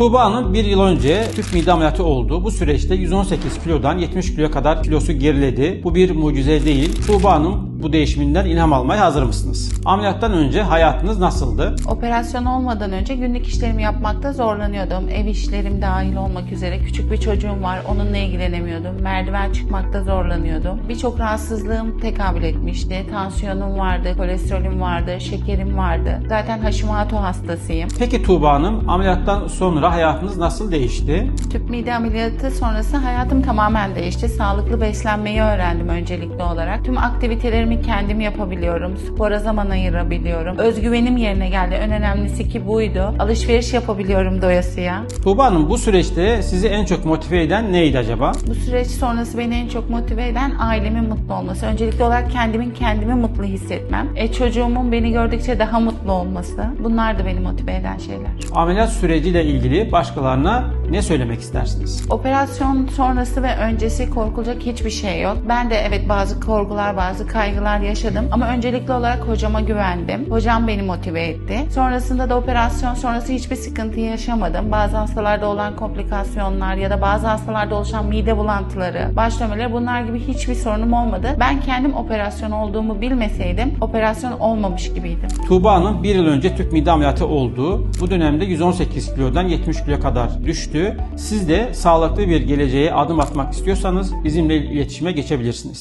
Tuğba bir yıl önce tüp mide ameliyatı oldu. Bu süreçte 118 kilodan 70 kiloya kadar kilosu geriledi. Bu bir mucize değil. Tuğba bu değişiminden ilham almaya hazır mısınız? Ameliyattan önce hayatınız nasıldı? Operasyon olmadan önce günlük işlerimi yapmakta zorlanıyordum. Ev işlerim dahil olmak üzere küçük bir çocuğum var. Onunla ilgilenemiyordum. Merdiven çıkmakta zorlanıyordum. Birçok rahatsızlığım tekabül etmişti. Tansiyonum vardı, kolesterolüm vardı, şekerim vardı. Zaten Hashimoto hastasıyım. Peki Tuğba Hanım ameliyattan sonra hayatınız nasıl değişti? Tüp mide ameliyatı sonrası hayatım tamamen değişti. Sağlıklı beslenmeyi öğrendim öncelikli olarak. Tüm aktivitelerimi kendim yapabiliyorum. Spora zaman ayırabiliyorum. Özgüvenim yerine geldi. En önemlisi ki buydu. Alışveriş yapabiliyorum doyasıya. Tuğba Hanım bu süreçte sizi en çok motive eden neydi acaba? Bu süreç sonrası beni en çok motive eden ailemin mutlu olması. Öncelikli olarak kendimin kendimi mutlu hissetmem. E, çocuğumun beni gördükçe daha mutlu olması. Bunlar da beni motive eden şeyler. Ameliyat süreciyle ilgili başkalarına ne söylemek istersiniz? Operasyon sonrası ve öncesi korkulacak hiçbir şey yok. Ben de evet bazı korkular, bazı kaygılar yaşadım ama öncelikli olarak hocama güvendim. Hocam beni motive etti. Sonrasında da operasyon sonrası hiçbir sıkıntı yaşamadım. Bazı hastalarda olan komplikasyonlar ya da bazı hastalarda oluşan mide bulantıları, baş dönmeleri bunlar gibi hiçbir sorunum olmadı. Ben kendim operasyon olduğumu bilmeseydim operasyon olmamış gibiydim. Tuğba Hanım bir yıl önce tüp mide ameliyatı oldu. Bu dönemde 118 kilodan 70 kiloya kadar düştü. Siz de sağlıklı bir geleceğe adım atmak istiyorsanız bizimle iletişime geçebilirsiniz.